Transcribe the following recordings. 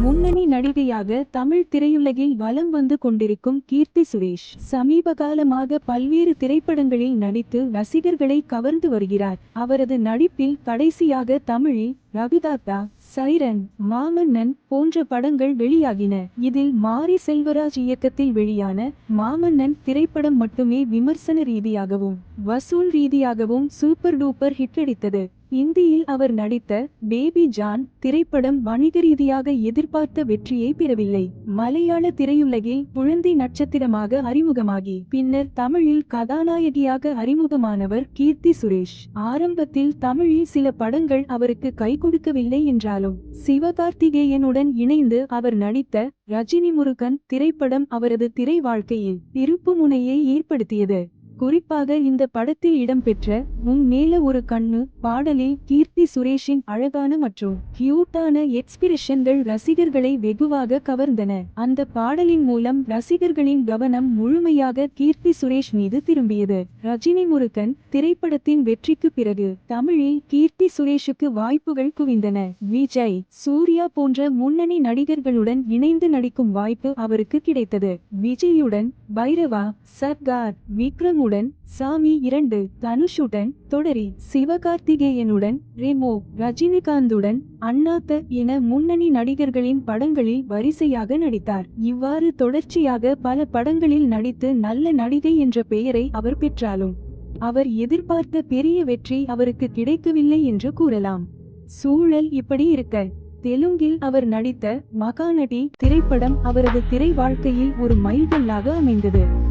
முன்னணி நடிகையாக தமிழ் திரையுலகில் வலம் வந்து கொண்டிருக்கும் கீர்த்தி சுரேஷ் சமீப காலமாக பல்வேறு திரைப்படங்களில் நடித்து ரசிகர்களை கவர்ந்து வருகிறார். அவரது நடிப்பில் கடைசியாக தமிழில் ரகுதாத்தா சைரன் மாமன்னன் போன்ற படங்கள் வெளியாகின. இதில் மாரி செல்வராஜ் இயக்கத்தில் வெளியான மாமன்னன் திரைப்படம் மட்டுமே விமர்சன ரீதியாகவும் வசூல் ரீதியாகவும் சூப்பர் டூப்பர் ஹிட் அடித்தது. இந்தியில் அவர் நடித்த பேபி ஜான் திரைப்படம் வணிக ரீதியாக எதிர்பார்த்த வெற்றியை பெறவில்லை. மலையாள திரையுலகில் குழந்தை நட்சத்திரமாக அறிமுகமாகி பின்னர் தமிழில் கதாநாயகியாக அறிமுகமானவர் கீர்த்தி சுரேஷ். ஆரம்பத்தில் தமிழில் சில படங்கள் அவருக்கு கை கொடுக்கவில்லை என்றாலும் சிவகார்த்திகேயனுடன் இணைந்து அவர் நடித்த ரஜினி முருகன் திரைப்படம் அவரது திரை வாழ்க்கையில் திருப்புமுனையை ஏற்படுத்தியது. குறிப்பாக இந்த படத்தில் இடம்பெற்ற உன் மேல ஒரு கண்ணு பாடலில் கீர்த்தி சுரேஷின் அழகான மற்றும் கியூட்டான எக்ஸ்பிரஷன்கள் ரசிகர்களை வெகுவாக கவர்ந்தன. அந்த பாடலின் மூலம் ரசிகர்களின் கவனம் முழுமையாக கீர்த்தி சுரேஷ் மீது திரும்பியது. ரஜினி முருகன் திரைப்படத்தின் வெற்றிக்கு பிறகு தமிழில் கீர்த்தி சுரேஷுக்கு வாய்ப்புகள் குவிந்தன. விஜய் சூர்யா போன்ற முன்னணி நடிகர்களுடன் இணைந்து நடிக்கும் வாய்ப்பு அவருக்கு கிடைத்தது. விஜயுடன் பைரவா சர்கார் விக்ரமுடன் சாமி இரண்டு தனுஷுடன் தொடரி சிவகார்த்திகேயனுடன் ரெமோ ரஜினிகாந்துடன் அண்ணாத்த என முன்னணி நடிகர்களின் படங்களில் வரிசையாக நடித்தார். இவ்வாறு தொடர்ச்சியாக பல படங்களில் நடித்து நல்ல நடிகை என்ற பெயரை அவர் பெற்றாலும் அவர் எதிர்பார்த்த பெரிய வெற்றி அவருக்கு கிடைக்கவில்லை என்று கூறலாம். சூழல் இப்படி இருக்க தெலுங்கில் அவர் நடித்த மகாநடி திரைப்படம் அவரது திரை வாழ்க்கையில் ஒரு மைல்கல்லாக அமைந்தது.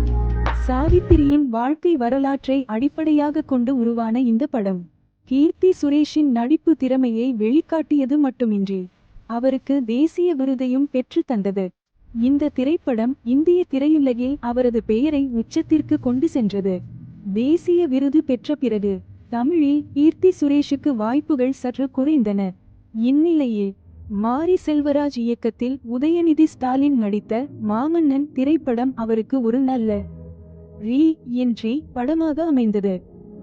சாவித்திரியின் வாழ்க்கை வரலாற்றை அடிப்படையாக கொண்டு உருவான இந்த படம் கீர்த்தி சுரேஷின் நடிப்பு திறமையை வெளிக்காட்டியது மட்டுமின்றி அவருக்கு தேசிய விருதையும் பெற்று தந்தது. இந்த திரைப்படம் இந்திய திரையுலகில் அவரது பெயரை உச்சத்திற்கு கொண்டு சென்றது. தேசிய விருது பெற்ற பிறகு தமிழில் கீர்த்தி சுரேஷுக்கு வாய்ப்புகள் சற்று குறைந்தன. இந்நிலையில் மாரி செல்வராஜ் இயக்கத்தில் உதயநிதி ஸ்டாலின் நடித்த மாமன்னன் திரைப்படம் அவருக்கு ஒரு நல்ல ரீ இன்றி படமாக அமைந்தது.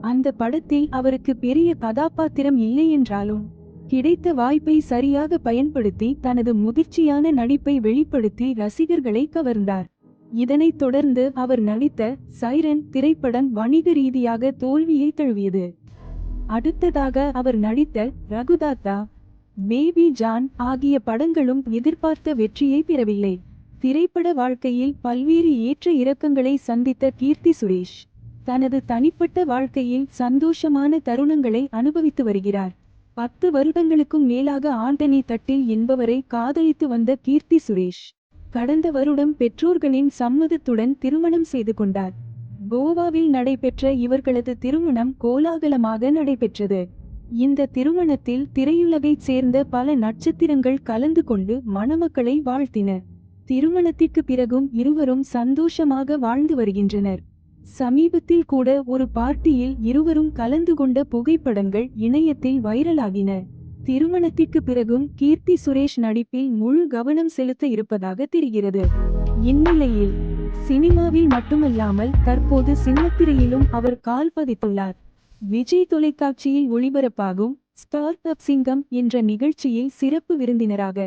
அந்த படத்தில் அவருக்கு பெரிய கதாபாத்திரம் இல்லை என்றாலும் கிடைத்த வாய்ப்பை சரியாக பயன்படுத்தி தனது முதிர்ச்சியான நடிப்பை வெளிப்படுத்தி ரசிகர்களை கவர்ந்தார். இதனைத் தொடர்ந்து அவர் நடித்த சைரன் திரைப்படம் வணிக ரீதியாக தோல்வியை தழுவியது. அடுத்ததாக அவர் நடித்த ரகுதாத்தா பேபி ஜான் ஆகிய படங்களும் எதிர்பார்த்த வெற்றியை பெறவில்லை. திரைப்பட வாழ்க்கையில் பல்வேறு ஏற்ற இறக்கங்களை சந்தித்த கீர்த்தி சுரேஷ் தனது தனிப்பட்ட வாழ்க்கையில் சந்தோஷமான தருணங்களை அனுபவித்து வருகிறார். பத்து வருடங்களுக்கும் மேலாக ஆண்டனி தட்டில் என்பவரை காதலித்து வந்த கீர்த்தி சுரேஷ் கடந்த வருடம் பெற்றோர்களின் சம்மதத்துடன் திருமணம் செய்து கொண்டார். கோவாவில் நடைபெற்ற இவர்களது திருமணம் கோலாகலமாக நடைபெற்றது. இந்த திருமணத்தில் திரையுலகைச் சேர்ந்த பல நட்சத்திரங்கள் கலந்து கொண்டு மணமக்களை வாழ்த்தின. திருமணத்திற்கு பிறகும் இருவரும் சந்தோஷமாக வாழ்ந்து வருகின்றனர். சமீபத்தில் கூட ஒரு பார்ட்டியில் இருவரும் கலந்து கொண்ட புகைப்படங்கள் இணையத்தில் வைரலாகின. திருமணத்திற்கு பிறகும் கீர்த்தி சுரேஷ் நடிப்பில் முழு கவனம் செலுத்த இருப்பதாக தெரிகிறது. இந்நிலையில் சினிமாவில் மட்டுமல்லாமல் தற்போது சின்னத்திரையிலும் அவர் கால் பதித்துள்ளார். விஜய் தொலைக்காட்சியில் ஒளிபரப்பாகும் ஸ்டார் அப் சிங்கம் என்ற நிகழ்ச்சியில் சிறப்பு விருந்தினராக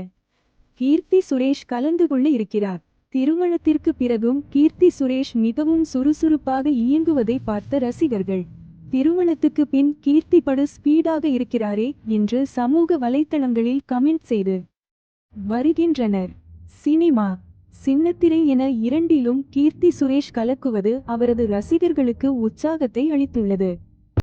கீர்த்தி சுரேஷ் கலந்து கொள்ள இருக்கிறார். திருமணத்திற்கு பிறகும் கீர்த்தி சுரேஷ் மிகவும் சுறுசுறுப்பாக இயங்குவதை பார்த்த ரசிகர்கள் திருமணத்துக்கு பின் கீர்த்தி படு ஸ்பீடாக இருக்கிறாரே என்று சமூக வலைத்தளங்களில் கமெண்ட் செய்து வருகின்றனர். சினிமா சின்னத்திரை என இரண்டிலும் கீர்த்தி சுரேஷ் கலக்குவது அவரது ரசிகர்களுக்கு உற்சாகத்தை அளித்துள்ளது.